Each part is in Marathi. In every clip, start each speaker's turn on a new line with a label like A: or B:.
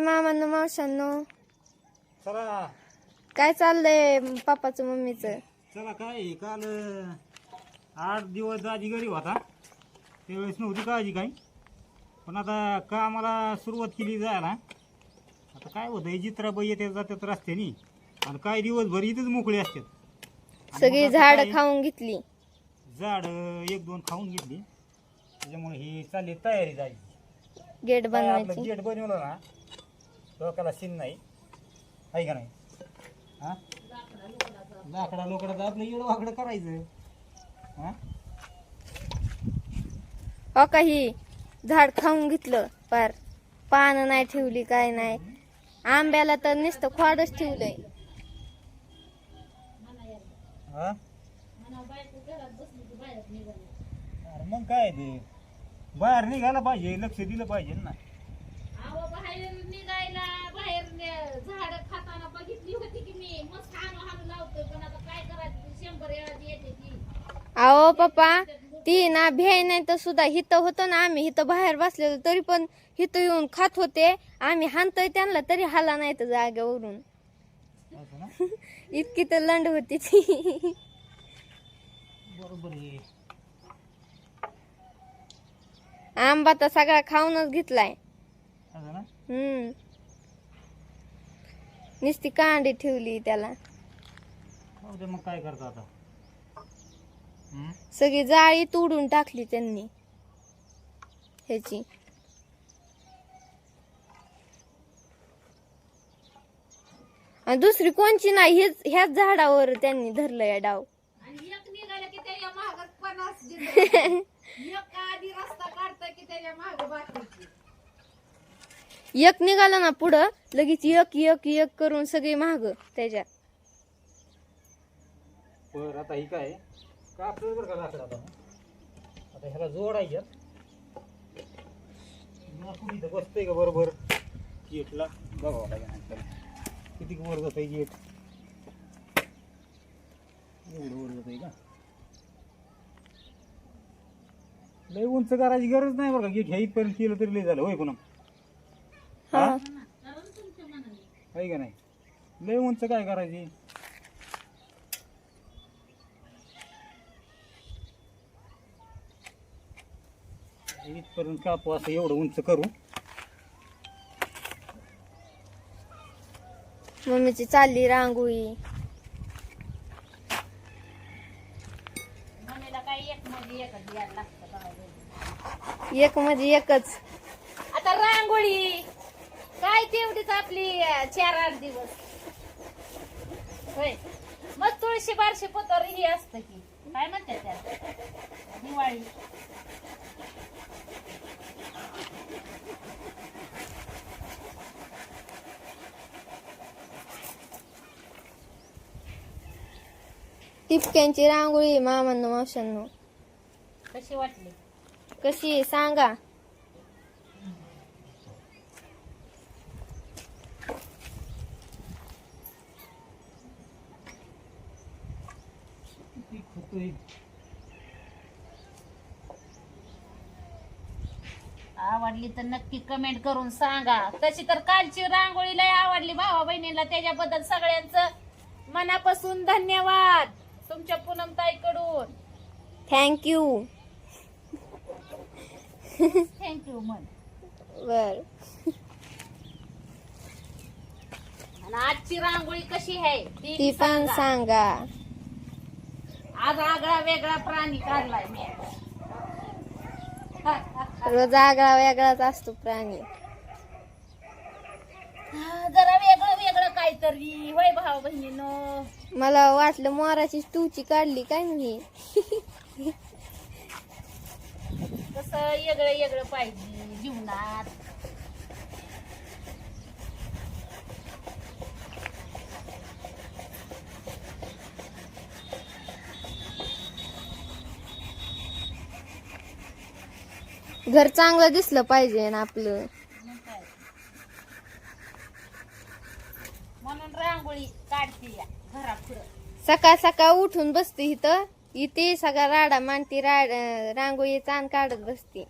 A: मामांनो मावशांनो
B: चला.
A: काय चाललंय पप्पाचं मम्मीचं?
B: चला काय काल अं, आठ दिवस आधी गरीब होता. त्यावेळेस नव्हती काळजी काही. पण आता कामाला सुरुवात केली जायला. आता काय होतं जित्राबाई येते जातात रस्त्यानी. आणि काही दिवसभर इथेच मोकळे असतात
A: सगळी झाड खाऊन घेतली.
B: झाड एक दोन खाऊन घेतली. त्याच्यामुळे ही चालली तयारी जायची
A: गेट
B: काय आपलं
A: बनवायची.
B: गेट बनवलं ना डोक्याला सीन नाही. आहे का नाही? हा? लाकडा लोकडाचं आपलं येडं वाकडं करायचं. हा?
A: हो का ही? झाड खाऊन घेतलं पार पानं नाही ठेवली काय नाही. आंब्याला तर नुसतं खोडच ठेवलंय.
B: हा? अरे मग काय ते? बाहेर निघायला पाहिजे लक्ष दिलं पाहिजे ना.
C: झाड खाताना बघितली होती की मी मस्त लावतोय पण आता काय करायचं? शंभर वेळा येते ती.
A: अहो पप्पा ती ना भ्याय नाही तर सुद्धा हिथं होतो ना आम्ही हिथं बाहेर बसलेलो तरी पण हिथं येऊन खात होते. आम्ही हाणतोय त्यांना तरी हाला नाही तर जागेवरून.
B: असं ना
A: इतकी तर लंड होती ती.
B: बरोबर आहे.
A: आंबा तर सगळा खाऊनच घेतलाय.
B: असं ना?
A: हम्म. नुसती कांडी ठेवली त्याला.
B: जाऊ दे मग काय करतो आता? हम्म?
A: सगळी जाळी तोडून टाकली त्यांनी. ह्याची. आणि दुसरी कोणची नाही हेच ह्याच झाडावर त्यांनी धरलंय डाव.
C: आणि एक निघाला की त्याच्या माग पन्नास जिंदगी. एक आधी रस्ता काढताय की त्याच्या माग बाकीची.
A: एक निघाला ना पुढं लगेच एक एक एक करून सगळे महाग त्याच्या
B: बरं आता ही काय? बरं का लाकडं आता? आता ह्याला जोडायच्यात लाकूड इथं बसतंय का बरोबर? गेटला. बघावं लागेल किती वर जात आहे गेट? एवढं वर जात आहे का? लय उंच करायची गरज नाही बरं का. गेट ह्या इथपर्यंत केलं तरी लय झालं होय पुन्हा
A: हा
B: आहे का नाही? लय उंच काय करायची? इथपर्यंत कापू असं एवढं उंच करू.
A: मम्मीची चालली रांगोळी.
C: मम्मीला काय एक मध्ये एकच लागतं.
A: एक म्हणजे एकच.
C: आता रांगोळी! काय तेवढीच आपली अं, चार आठ दिवस. होय. मग तुळशी बारशी पतर ही असतं की. काय म्हणते त्यात दिवाळी.
A: टिपक्यांची रांगोळी मामांनो मावशांनो
C: कशी वाटली?
A: कशी आहे? सांगा.
B: होतोय
C: आवडली तर नक्की कमेंट करून सांगा. तशी तर कालची रांगोळी लय आवडली भावा बहिणीला. त्याच्याबद्दल सगळ्यांचं मनापासून धन्यवाद. तुमच्या पूनम ताईकडून.
A: थँक्यू
C: थँक्यू मन.
A: बर.
C: आणि आजची रांगोळी कशी आहे? ती
A: पण
C: सांगा. आज आगळा वेगळा प्राणी काढलाय मी.
A: रोज आगळा वेगळाच असतो प्राणी.
C: जरा वेगळं वेगळं काहीतरी. होय भाऊ बहिणीनो.
A: मला वाटलं मोराची टूची काढली काय नाही
C: कसं वेगळं वेगळं पाहिजे जीवनात.
A: घर चांगलं दिसलं पाहिजे ना आपलं.
C: म्हणून रांगोळी काढते
A: सकाळ सकाळ उठून बसते इथं. इथे सगळा राडा मांडती राड रांगोळी चांद काढत बसते.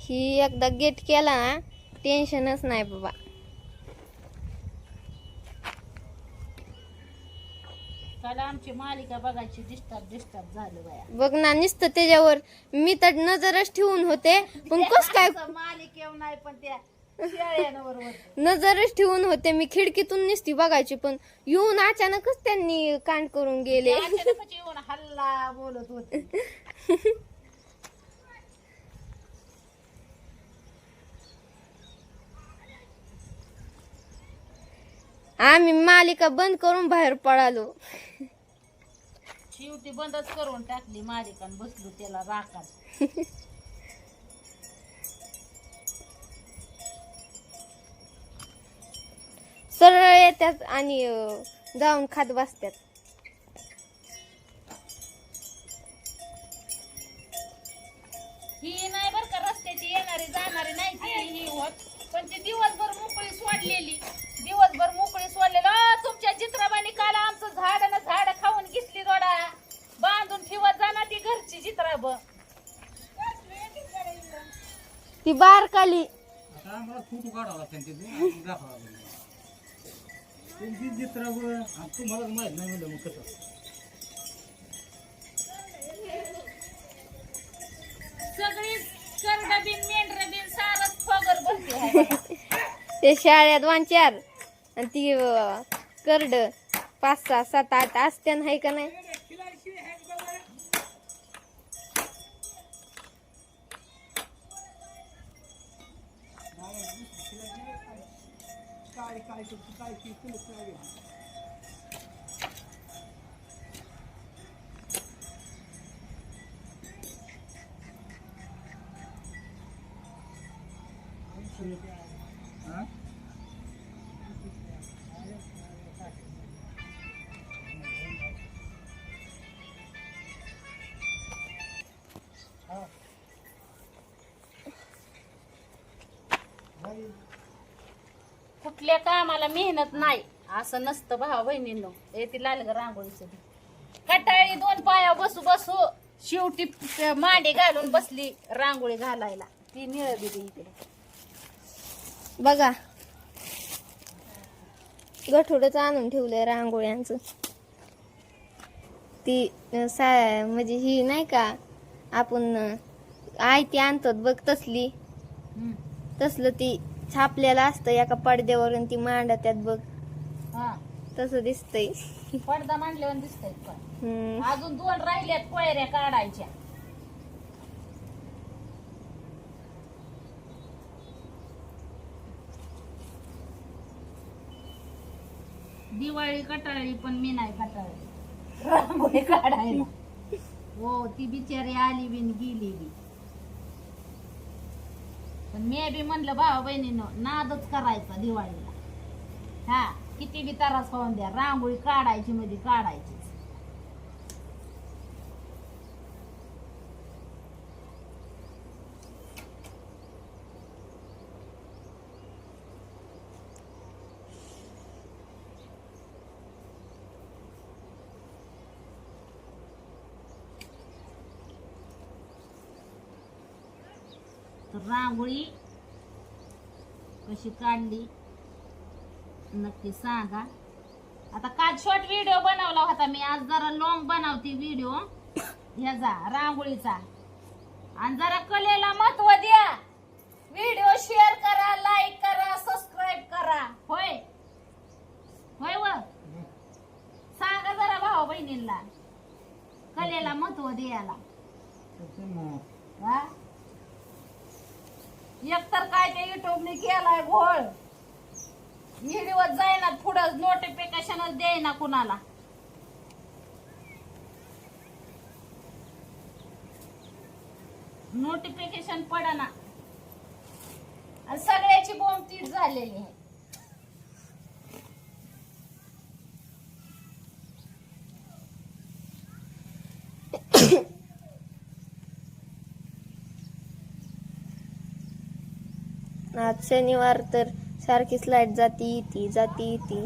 A: ही एकदा गेट केला ना टेन्शनच नाही बाबा.
C: काल आमची मालिका बघायची डिस्टर्ब डिस्टर्ब झालं बाया.
A: बघ ना नुसतं त्याच्यावर मी तर नजरच ठेवून होते पण कस काय
C: मालिकेव नाही पण त्या शेळ्यांवर.
A: नजरच ठेवून होते मी खिडकीतून नुसती बघायची पण येऊन अचानकच त्यांनी कांड करून गेले.
C: अचानकच येऊन हल्ला बोलत होते.
A: आम्ही मालिका बंद करून बाहेर पळालो.
C: शेवटी बंदच करून टाकली मालिका बसलो त्याला राखात
A: सरळ येतात आणि जाऊन खात बसतात
C: ती
A: बारकाली.
B: आता आम्हाला फोटो काढावा लागतात त्याचे आणि दाखवावं लागेल. तुमची चित्र तुम्हाला माहीत नाही म्हणलं मग कसं.
C: सगळी करड बिन मेंढर बिन सारच फगर बनते आहे बघा.
A: ते शाळेत वान चार आणि ती अं, करड पाच सहा सात आठ असत्या नाही का नाही?
B: cai cai cai cai cai cai cai cai Thank you.
C: कुठल्या कामाला मेहनत नाही. असं नसतं भावा बहिणींनो ए ती लाल ग रांगोळीचं. कटाळी दोन पाया बसू बसू शेवटी मांडी घालून बसली रांगोळी घालायला. ती निळ बी इकडे.
A: बघा. गठोडच आणून ठेवलंय रांगोळ्यांचं. ती सा म्हणजे ही नाही का आपण अं, आय ती आणतो बघ तसली. तसलं ती छापलेलं असतं एका पडद्यावरून ती मांडत्यात बघ.
C: हा.
A: तसं दिसतंय.
C: पडदा मांडल्यावर दिसतंय पण.
A: हम्म.
C: अजून दोन राहिल्यात कोयऱ्या काढायच्या. दिवाळी कटाळी पण मी नाही कटाळी रांगोळी काढायला. हो ती बिचारी आली बिन गेली बी. पण मी बी म्हणलं भावा बहिणीनं नादच करायचा दिवाळीला. हा किती बी त्रास पाहून द्या रांगोळी काढायची मध्ये काढायची तर रांगोळी कशी काढली नक्की सांगा आता काल शॉर्ट व्हिडिओ बनवला होता मी आज जरा लॉंग बनवते व्हिडिओ ह्याचा रांगोळीचा आणि जरा कलेला महत्त्व द्या व्हिडिओ शेअर करा लाईक करा सबस्क्राईब करा होय होय व सांगा जरा भाऊ बहिणींना कलेला महत्त्व द्यायला हा? एकतर काय ते युट्यूबने केलाय घोळ. व्हिडिओ जाईना पुढं नोटिफिकेशनच देईना कुणाला. नोटिफिकेशन पडना. ना सगळ्याची बोंब झालेली आहे.
A: आज शनिवार तर सारखीच लाइट जाती ती जाती ती.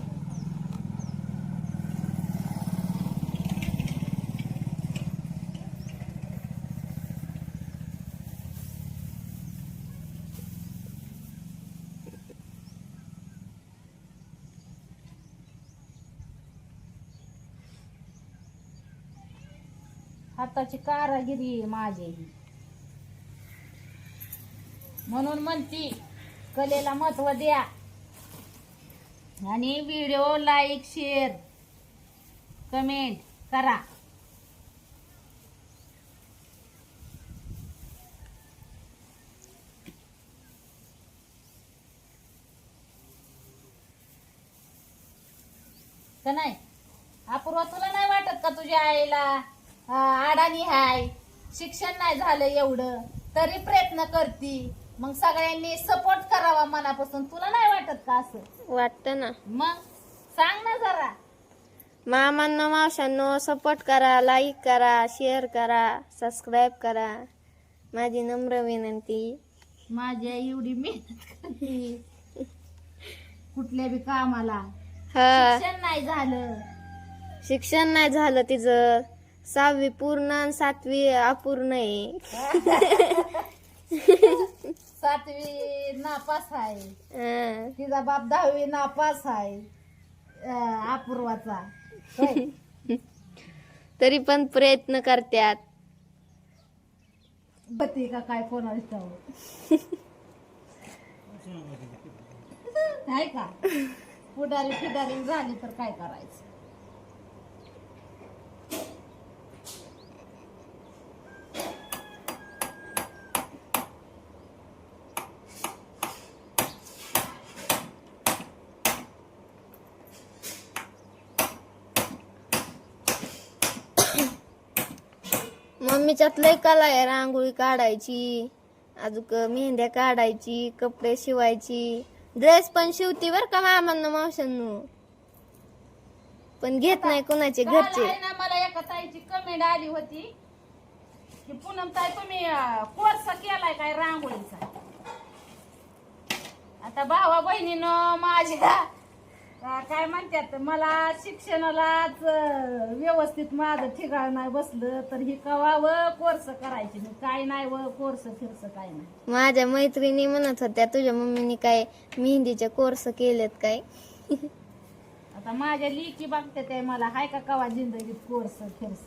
C: हाताची कारागिरी माझी. म्हणून म्हणती कलेला महत्त्व द्या. आणि व्हिडिओ लाईक शेअर कमेंट करा. का नाही? अपूर्वा तुला नाही वाटत का तुझ्या आईला? अडाणी हाय शिक्षण नाही झालं एवढं तरी प्रयत्न करती. मग सगळ्यांनी सपोर्ट करावा मनापासून. तुला नाही वाटत का असं?
A: वाटतं ना.
C: मग सांग ना जरा.
A: मामांना मावशांनो सपोर्ट करा लाईक करा शेअर करा सबस्क्राईब करा. माझी नम्र विनंती.
C: माझी आई एवढी मेहनत करते कुठल्या बी कामाला?
A: हा.
C: शिक्षण नाही झालं.
A: शिक्षण नाही झालं तिचं. सहावी पूर्ण आणि सातवी अपूर्ण आहे.
C: सातवी नापास आहे
A: हा.
C: तिचा बाप दहावी नापास आहे अं, अपूर्वाचा होय.
A: तरी पण प्रयत्न करत्यात
C: बत्ती का काय कोणाला ठाऊक. नाही का पुढारी फिडारी झाली तर काय करायचं
A: मम्मीच्यात लय कला आहे रांगोळी काढायची अजून मेहंद्या काढायची कपडे शिवायची. ड्रेस पण शिवती बर का मामांना मावशांनो पण घेत नाही कोणाचे घरचे.
C: ना मला एका ताईची कमेंट आली होती की पूनम ताई तुम्ही कोर्स केलाय काय रांगोळीचा? आता भावा बहिणीनं माझ्या अं, काय म्हणतात मला शिक्षणालाच अं, व्यवस्थित माझं ठिकाण नाही बसलं तर ही कवा व कोर्स करायची? नाही काय नाही व कोर्स फिरस काय नाही.
A: माझ्या मैत्रिणी म्हणत होत्या तुझ्या मम्मीने काय मेहंदीचे कोर्स केलेत काय?
C: आता माझ्या लिकी बघते ते मला हाय का कवा जिंदगीत कोर्स फिरस?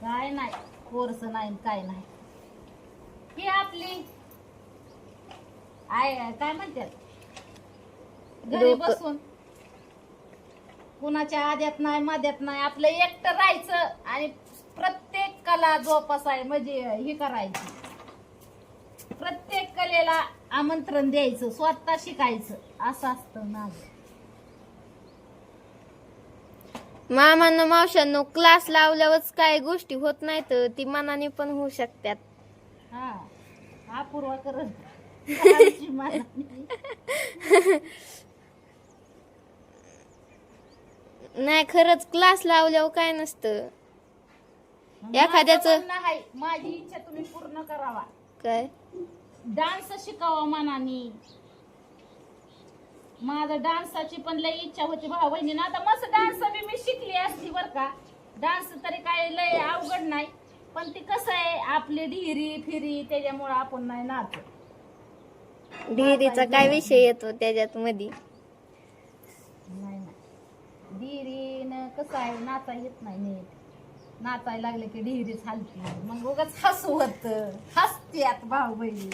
C: काय नाही कोर्स नाही काय नाही. ही आपली आय काय म्हणतात? घरी बसून. कुणाच्या आद्यात नाही मध्यात नाही आपलं एकटं राहायचं आणि प्रत्येक कला जोपासाय म्हणजे ही करायची. प्रत्येक कलेला आमंत्रण द्यायचं स्वतः शिकायचं. असं असतं माझं.
A: मामांना मावशांनो क्लास लावल्यावरच काय गोष्टी होत नाहीत ती मनाने पण होऊ शकतात.
C: हा अपूर्वा करत. आमची मनाने.
A: नाही खरंच क्लास लावल्यावर काय नसतं. एखाद्याचं-
C: माझं म्हणणं आहे, माझी इच्छा तुम्ही पूर्ण करावा.
A: काय?
C: डान्स शिकावा मनाने. माझं डान्सची पण लय इच्छा होती भाऊ बहिणीनं. आता मस्त डान्स बी मी शिकली असती बर का. डान्स तरी काय लय अवघड नाही. पण ती कसं आहे आपली ढिरी फिरी त्याच्यामुळं आपण नाही नाच
A: डिरीचा काय विषय येतो त्याच्यात मधी?
C: डिरीनं कसं आहे नाचा येत नाही नीट. नाचायला लागले की डिरीच हलती मग उगाच हसू होत. हसत्यात भाऊ बहिणी.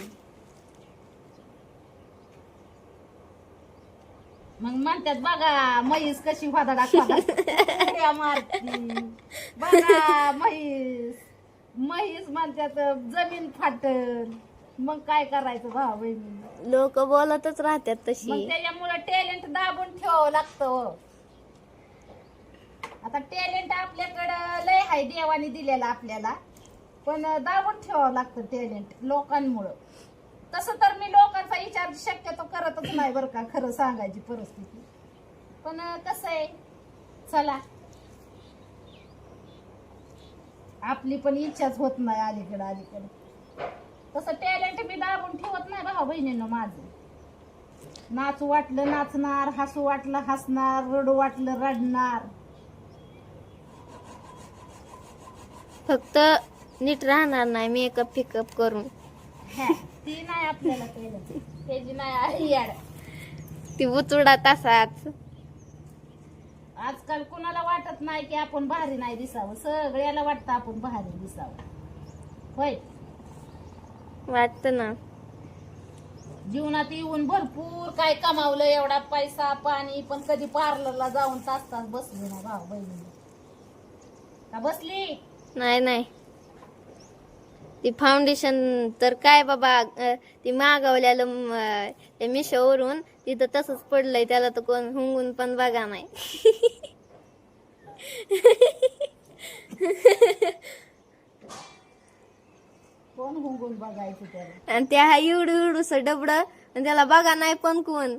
C: मग म्हणतात बघा म्हैस कशी वादडा मारती. बघा म्हैस म्हैस म्हणतात जमीन फाटल मग काय करायचं भाऊ बहिणी?
A: लोक बोलतच राहतात तशी.
C: त्याच्यामुळे टॅलेंट दाबून ठेवावं लागतं हो. आता टॅलेंट आपल्याकडं लय आहे देवाने दिलेला आपल्याला. पण दाबून ठेवावं लागतं टॅलेंट लोकांमुळं. तसं तर मी लोकांचा विचार शक्यतो करतच नाही बरं का खरं सांगायची परिस्थिती. पण कसं आहे? चला. आपली पण इच्छाच होत नाही अलीकडं अलीकडं. तसं टॅलेंट मी दाबून ठेवत नाही भाऊ बहिणीनं माझं. नाचू वाटलं नाचणार हसू वाटलं हसणार रडू वाटलं रडणार.
A: फक्त नीट राहणार नाही मेकअप फिकअप करून.
C: हॅ, ती नाही आपल्याला त्याची नाही
A: ती उचुडा तासात
C: आजकाल कोणाला वाटत नाही की आपण भारी नाही दिसावं. सगळ्याला वाटतं आपण भारी दिसावं. होय?
A: वाटतं ना.
C: जीवनात येऊन भरपूर काय कमावलं एवढा पैसा पाणी पण कधी पार्लरला जाऊन तास तास बसली ना भाऊ बहिणी का बसली?
A: नाही नाही. ती फाउंडेशन तर काय बाबा ती मागवलेलं म, अं, त्या मिशोवरून तिथं तसंच पडलंय त्याला तर कोण हुंगून पण बघा नाही.
C: कोण हुंगून बघायचं त्याला?
A: आणि त्या हा इवडू इवडूस डबड आणि त्याला बघा नाही पण कोण.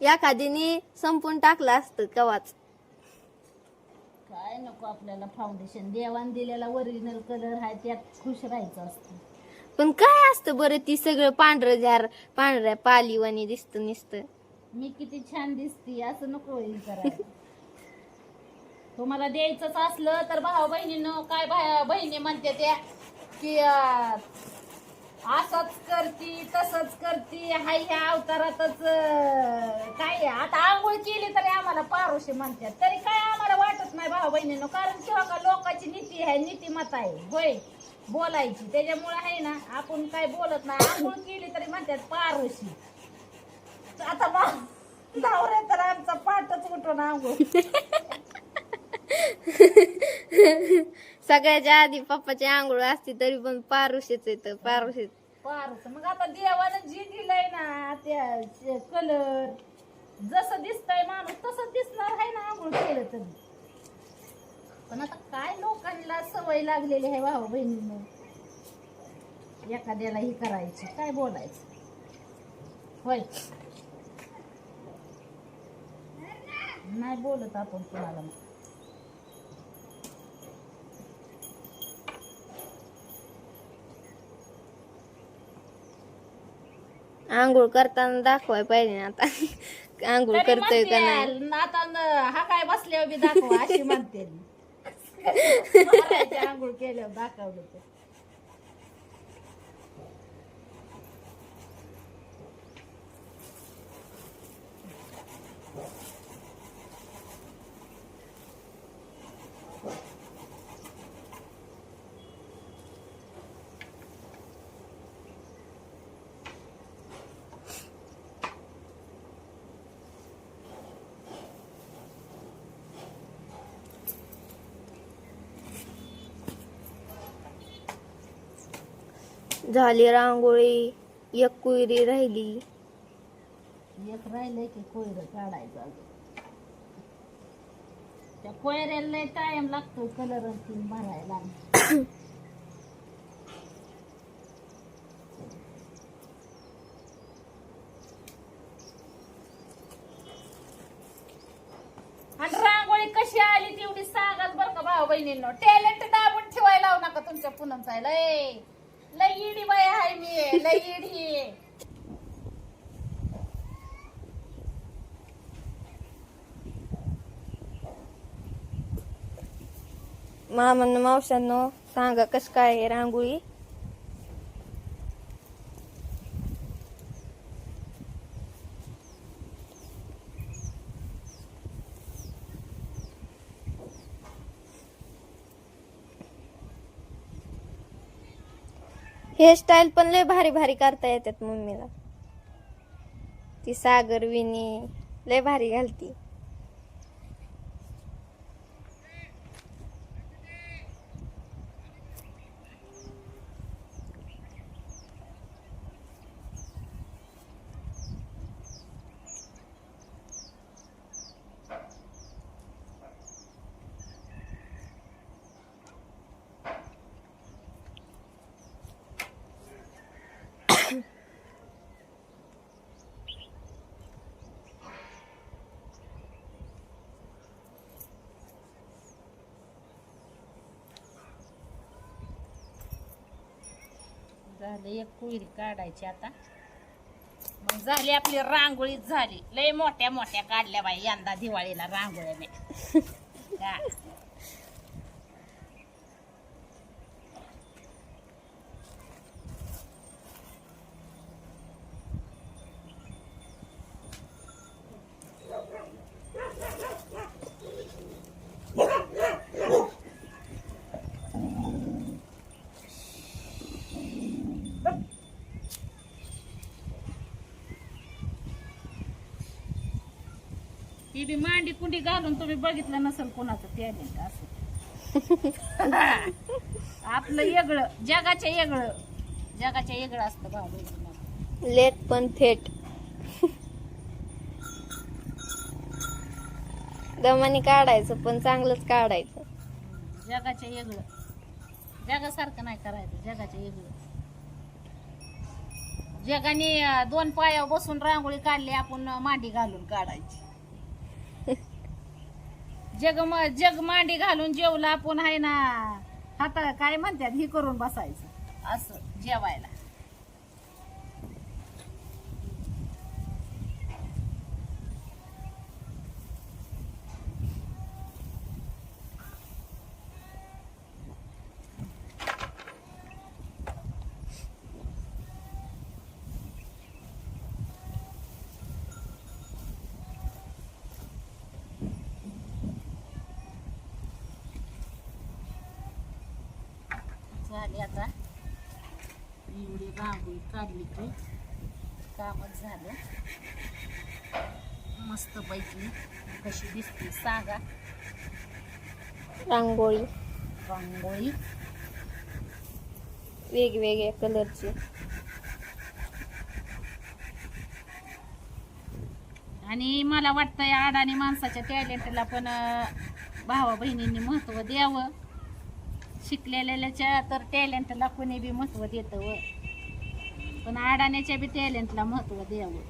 A: एखादीने संपून टाकलं असतं कवाच.
C: काय नको आपल्याला फाउंडेशन देवान दिलेला ओरिजिनल कलर आहे त्यात खुश राहायचं असतं.
A: पण काय असतं बरं ती सगळं पांढरं झार पांढऱ्या पालीवानी दिसतं नुसतं.
C: मी किती छान दिसती असं नको हे करायला तुम्हाला द्यायचंच असलं तर भाऊ बहिणीनं काय बहिणी म्हणते त्या की अं, असंच करती तसंच करती. हाय ह्या अवतारातच काय आता आंघोळ केली तरी आम्हाला पारोशी म्हणतात. तरी काय आम्हाला वाटत नाही भाऊ बहिणीनं कारण किंवा का लोकांची नीती आहे नीतिमत आहे. होय बोलायची. त्याच्यामुळे आहे ना आपण काय बोलत नाही. आंघोळ केली तरी म्हणतात पारोशी. आता भाऊ धावरे तर आमचा पाठच उठून आंघोळ.
A: सगळ्याच्या आधी पप्पाची आंघोळ असते तरी पण पारुशीच येत पारुशेच
C: फारच मग आता देवानं जी दिलंय ना त्या कलर जसं दिसतंय माणूस तसं दिसणार आहे ना आंघोळ केलं तर. पण आता काय लोकांना सवय लागलेली आहे भाऊ बहिणीनं? एखाद्याला ही करायची काय बोलायचं? होय. नाही बोलत आपण कोणाला.
A: आंघोळ करताना दाखवाय पाहिजे ना आता. आंघोळ करतोय का नाही?
C: आता न- हा काय बसल्यावर बी दाखव अशी म्हणते मी. मारायची आंघोळ केल्यावर दाखवलं ते.
A: झाली रांगोळी एक कुयरी राहिली.
C: एक राहिलंय की कोयर काढायचं अजून. त्या कोयऱ्याला लय टाइम लागतो कलर तीन भरायला. आणि रांगोळी कशी आली तेवढी सांगाल बरं का भाऊ बहिणींनो. टॅलेंट दाबून ठेवायला लावू नका तुमच्या पुनमचा लय लई इडी बाय आहे मी लई इडी
A: मामांना मावशांनो सांगा कस काय आहे रांगोळी? हेअरस्टाईल पण लय भारी भारी करता येतात मम्मीला. ती सागर विनी लय भारी घालती.
C: झालं एक कुईरी काढायची आता. मग झाली आपली रांगोळी झाली. लय मोठ्या मोठ्या काढल्या बाई यंदा दिवाळीला रांगोळ्या मी. ती बी मांडी कुंडी घालून तुम्ही बघितलं नसेल कोणाचं टॅलेंट असं. आपलं वेगळं जगाच्या वेगळं जगाच्या वेगळं असतं भाऊ.
A: लेट पण थेट. दमाने काढायचं पण चांगलंच काढायचं.
C: जगाच्या वेगळं जगासारखं नाही करायचं जगाच्या वेगळं जगाने दोन पायावर बसून रांगोळी काढली आपण मांडी घालून काढायची. जग म- जग मांडी घालून जेवला आपण आहे ना. हाता काय म्हणतात ही करून बसायचं. असं जेवायला झाली आता एवढी रांगोळी की कामच झालं. मस्त पैकी कशी दिसते सांगा.
A: रांगोळी.
C: रांगोळी.
A: वेगवेगळ्या कलरची.
C: आणि मला वाटतं या अडाणी माणसाच्या टॅलेंटला पण भावा बहिणींनी महत्त्व द्यावं. शिकलेल्याच्या तर टॅलेंटला कोणी बी महत्त्व देतं व. पण अडाण्याच्या बी टॅलेंटला महत्त्व द्यावं.